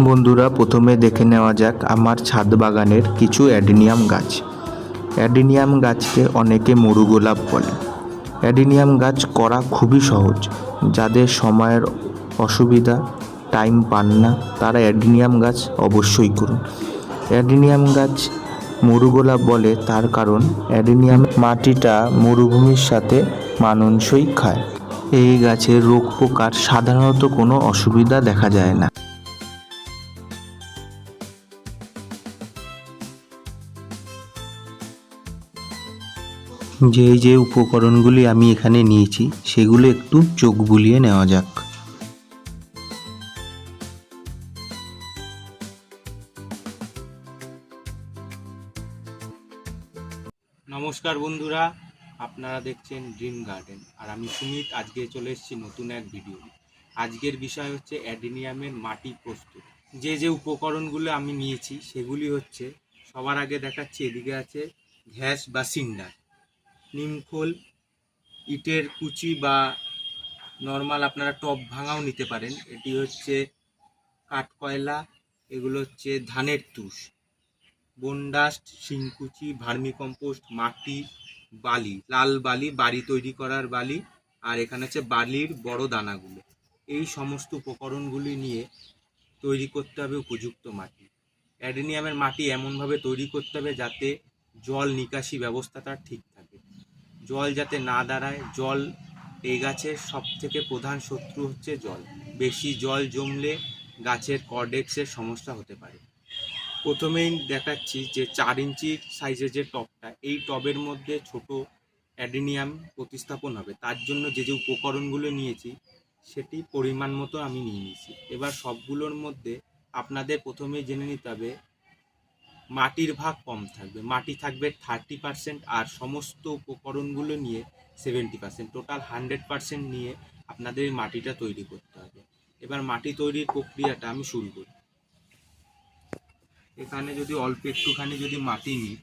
বন্ধুরা, প্রথমে দেখে নেওয়া যাক আমার ছাদ বাগানের কিছু অ্যাডিনিয়াম গাছ। অ্যাডিনিয়াম গাছকে অনেকে মরু গোলাপ বলে। অ্যাডিনিয়াম গাছ করা খুবই সহজ। যাদের সময়ের অসুবিধা, টাইম পান না, তারা অ্যাডিনিয়াম গাছ অবশ্যই করুন। অ্যাডিনিয়াম গাছ মরু গোলাপ বলে তার কারণ, অ্যাডিনিয়াম মাটিটা মরুভূমির সাথে মানানসই খায়। এই গাছের রোগ পোকার সাধারণত কোনো অসুবিধা দেখা যায় না। যে যে উপকরণগুলি আমি এখানে নিয়েছি, সেগুলো একটু চোখ বুলিয়ে নেওয়া যাক। নমস্কার বন্ধুরা, আপনারা দেখছেন ড্রিম গার্ডেন আর আমি সুমিত, আজকে চলে এসেছি নতুন এক ভিডিও আজকের বিষয় হচ্ছে অ্যাডিনিয়ামের মাটি প্রস্তুত। যে যে উপকরণগুলো আমি নিয়েছি, সেগুলি হচ্ছে, সবার আগে দেখাচ্ছি, এদিকে আছে ঘ্যাস বা সিন্ডার। নিমখোল ইটের কুচি বা নর্মাল আপনারা টপ ভাঙাও নিতে পারেন। এটি হচ্ছে কাঠকয়লা, এগুলো হচ্ছে ধানের তুষ। বনডাস্ট শিংকুচি, ভার্মিকম্পোস্ট, মাটি, বালি, লাল বালি, বাড়ি তৈরি করার বালি, আর এখানে হচ্ছে বালির বড় দানাগুলো। এই সমস্ত উপকরণগুলি নিয়ে তৈরি করতে হবে উপযুক্ত মাটি। অ্যাডেনিয়ামের মাটি এমনভাবে তৈরি করতে হবে যাতে জল নিকাশি ব্যবস্থাটা ঠিক জল যাতে না দাঁড়ায়, জল এই গাছের সব থেকে প্রধান শত্রু হচ্ছে জল। বেশি জল জমলে গাছের কর্ডেক্সের সমস্যা হতে পারে। প্রথমেই দেখাচ্ছি যে চার ইঞ্চি সাইজের যে টবটা, এই টবের মধ্যে ছোট অ্যাডিনিয়াম প্রতিস্থাপন হবে। তার জন্য যে যে উপকরণগুলো নিয়েছি, সেটি পরিমাণ মতো আমি নিয়ে নিয়েছি। এবার সবগুলোর মধ্যে আপনাদের প্রথমে জেনে নিতে হবে মাটির ভাগ কম থাকবে। মাটি থাকবে থার্টি পার্সেন্ট আর সমস্ত উপকরণগুলো নিয়ে seventy percent total hundred percent নিয়ে আপনাদের মাটিটা তৈরি করতে হবে। এবার মাটি তৈরির প্রক্রিয়াটা আমি শুরু করি। এখানে যদি অল্প একটুখানি যদি মাটি নিই,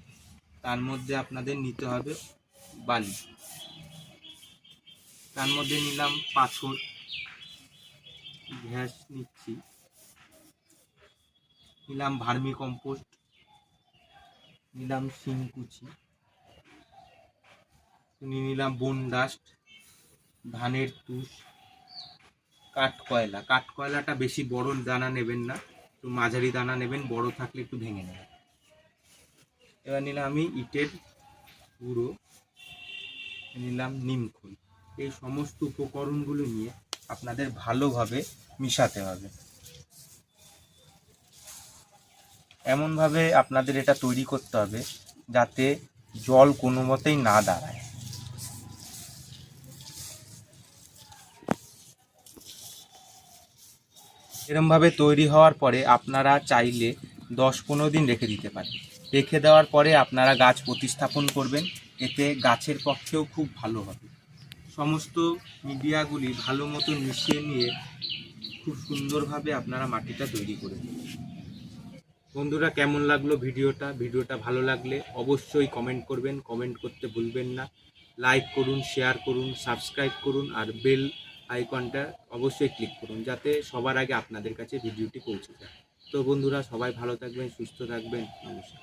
তার মধ্যে আপনাদের নিতে হবে বালি। তার মধ্যে নিলাম পাথর। ঘ্যাস নিচ্ছি। নিলাম ভার্মি কম্পোস্ট নিলাম শিংকুচি নিয়ে নিলাম বন ডাস্ট, ধানের তুষ কাঠ কয়লা কাঠ কয়লাটা বেশি বড় দানা নেবেন না, একটু মাঝারি দানা নেবেন, বড় থাকলে একটু ভেঙে নেবেন। এবার নিলাম আমি ইটের গুঁড়ো, নিলাম নিমখোল এই সমস্ত উপকরণগুলো নিয়ে আপনাদের ভালোভাবে মিশাতে হবে। এমনভাবে আপনাদের এটা তৈরি করতে হবে যাতে জল কোনো মতেই না দাঁড়ায়। এরমভাবে তৈরি হওয়ার পরে আপনারা চাইলে দশ পনেরো দিন রেখে দিতে পারেন। রেখে দেওয়ার পরে আপনারা গাছ প্রতিস্থাপন করবেন। এতে গাছের পক্ষেও খুব ভালো হবে। সমস্ত মিডিয়াগুলি ভালো মতো মিশিয়ে নিয়ে খুব সুন্দরভাবে আপনারা মাটিটা তৈরি করে দেবেন। বন্ধুরা, কেমন লাগল ভিডিওটা? ভিডিওটা ভালো লাগলে অবশ্যই কমেন্ট করবেন। কমেন্ট করতে ভুলবেন না। লাইক করুন শেয়ার করুন সাবস্ক্রাইব করুন, আর বেল আইকনটা অবশ্যই ক্লিক করুন, যাতে সবার আগে আপনাদের কাছে ভিডিওটি পৌঁছে যায়। তো বন্ধুরা, সবাই ভালো থাকবেন, সুস্থ থাকবেন। নমস্কার।